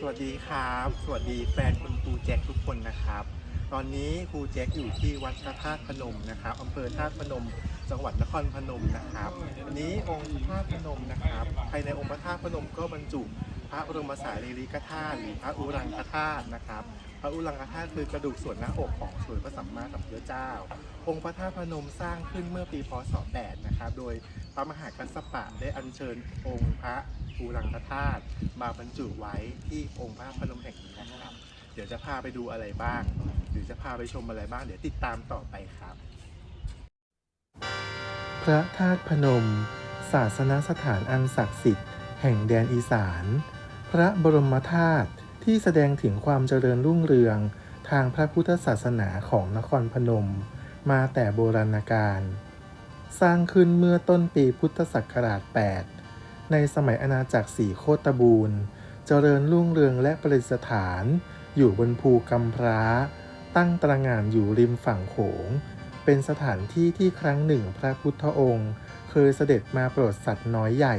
สวัสดีครับ สวัสดีแฟนคุณครูแจ็คทุกคนนะครับ ตอนนี้ครูแจ็คอยู่ที่วัดพระธาตุพนมนะครับอำเภอธาตุพนม จังหวัดนครพนมนะครับวันนี้องค์พระธาตุพนมนะครับภายในองค์พระธาตุพนมก็บรรจุ พระบรมสารีริกธาตุหรือพระอุรังคธาตุนะครับ พระอุรังคธาตุคือกระดูกส่วนหน้าอกของสมเด็จพระสัมมาสัมพุทธเจ้า องค์พระธาตุพนมสร้างขึ้นเมื่อปีพศ 8 นะครับ โดยพระมหากัสสปะได้อัญเชิญองค์พระอุรังคธาตุมาบรรจุไว้ที่องค์พระพนมแห่งนี้นะครับ เดี๋ยวจะพาไปดูอะไรบ้าง หรือจะพาไปชมอะไรบ้าง เดี๋ยวติดตามต่อไปครับ พระธาตุพนม ศาสนสถานอันศักดิ์สิทธิ์แห่งแดนอีสาน พระบรมธาตุที่แสดงถึงความเจริญรุ่งเรืองทางพระพุทธศาสนาของนครพนม มาแต่โบราณกาล สร้างขึ้นเมื่อต้นปีพุทธศักราช 8 ในสมัยอาณาจักรสีโคตบูรณ์ เจริญรุ่งเรืองและประดิษฐาน อยู่บนภูกำพร้า ตั้งตระหง่านอยู่ริมฝั่งโขง เป็นสถานที่ที่ครั้งหนึ่งพระพุทธองค์ เคยเสด็จมาโปรดสัตว์น้อยใหญ่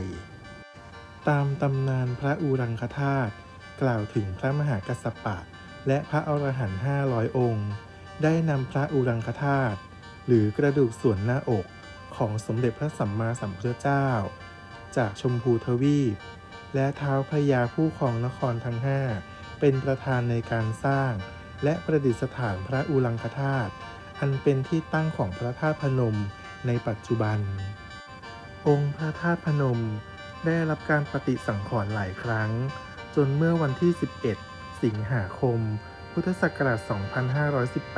ตามตำนานพระอุรังคธาตุกล่าวถึงพระมหากัสสปะ และพระอรหันต์500 องค์ ได้นำพระอุรังคธาตุหรือกระดูกส่วนหน้าอกของสมเด็จพระสัมมาสัมพุทธเจ้า จากชมพูทวีป และเท้าวพระยาผู้ครองนครทั้งห้าเป็นประธานในการสร้าง และประดิษฐานพระอุรังคธาตุอันเป็นที่ตั้งของพระธาตุพนมในปัจจุบัน องค์พระธาตุพนม ได้รับการปฏิสังขรณ์หลายครั้ง จนเมื่อวันที่ 11 สิงหาคม พุทธศักราช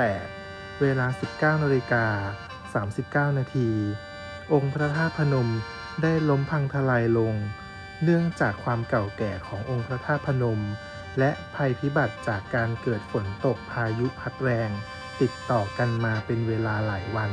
2518 เวลา 19นาฬิกา39 นาที องค์พระธาตุพนมได้ล้มพังทลายลง เนื่องจากความเก่าแก่ขององค์พระธาตุพนม และภัยพิบัติจากการเกิดฝนตกพายุพัดแรง ติดต่อกันมาเป็นเวลาหลายวัน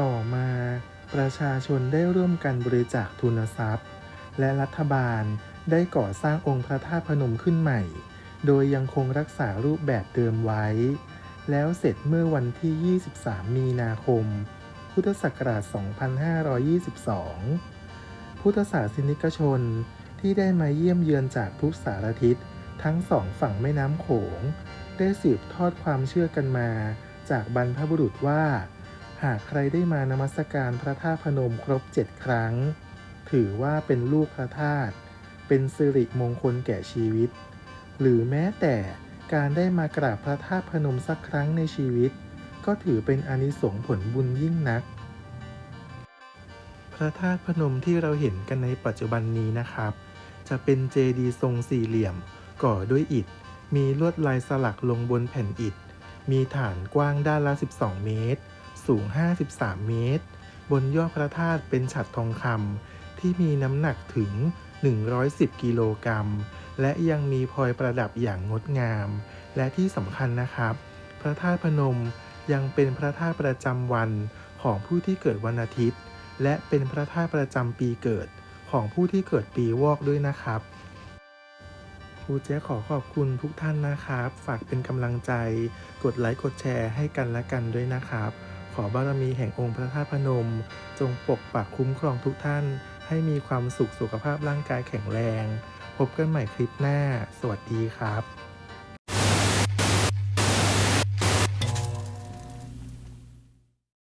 ต่อมา ประชาชนได้ร่วมกันบริจาคทุนทรัพย์ และรัฐบาลได้ก่อสร้างองค์พระธาตุพนมขึ้นใหม่ โดยยังคงรักษารูปแบบเดิมไว้ แล้วเสร็จเมื่อวันที่ 23 มีนาคม พุทธศักราช 2522 พุทธศาสนิกชนที่ได้มาเยี่ยมเยือนจากทุกสารทิศทั้งสองฝั่งแม่น้ำโขง ได้สืบทอดความเชื่อกันมาจากบรรพบุรุษว่า หากใครได้มานมัสการพระธาตุพนมครบเจ็ดครั้ง ถือว่าเป็นลูกพระธาตุเป็นสิริมงคลแก่ชีวิต หรือแม้แต่การได้มากราบพระธาตุพนมสักครั้งในชีวิต ก็ถือเป็นอนิสงผลบุญยิ่งนัก พระธาตุพนมที่เราเห็นกันในปัจจุบันนี้นะครับ จะเป็นเจดีย์ทรงสี่เหลี่ยม ก่อด้วยอิฐ มีลวดลายสลักลงบนแผ่นอิฐ มีฐานกว้างด้านละ 12 เมตร สูง 53 เมตร บนยอดพระธาตุเป็นฉัตรทองคำที่มีน้ำหนักถึง 110 กิโลกรัม และยังมีพลอยประดับอย่างงดงาม และที่สำคัญนะครับ พระธาตุพนมยังเป็นพระธาตุประจำวันของผู้ที่เกิดวันอาทิตย์ และเป็นพระธาตุประจำปีเกิดของผู้ที่เกิดปีวอกด้วยนะครับครูเจ๊ขอขอบคุณทุกท่านนะครับ ฝากเป็นกำลังใจ กดไลค์ กดแชร์ให้กันและกันด้วยนะครับ ขอบารมีแห่งองค์พระธาตุพนม จงปกปักคุ้มครองทุกท่าน ให้มีความสุขสุขภาพร่างกายแข็งแรง พบกันใหม่คลิปหน้า สวัสดีครับ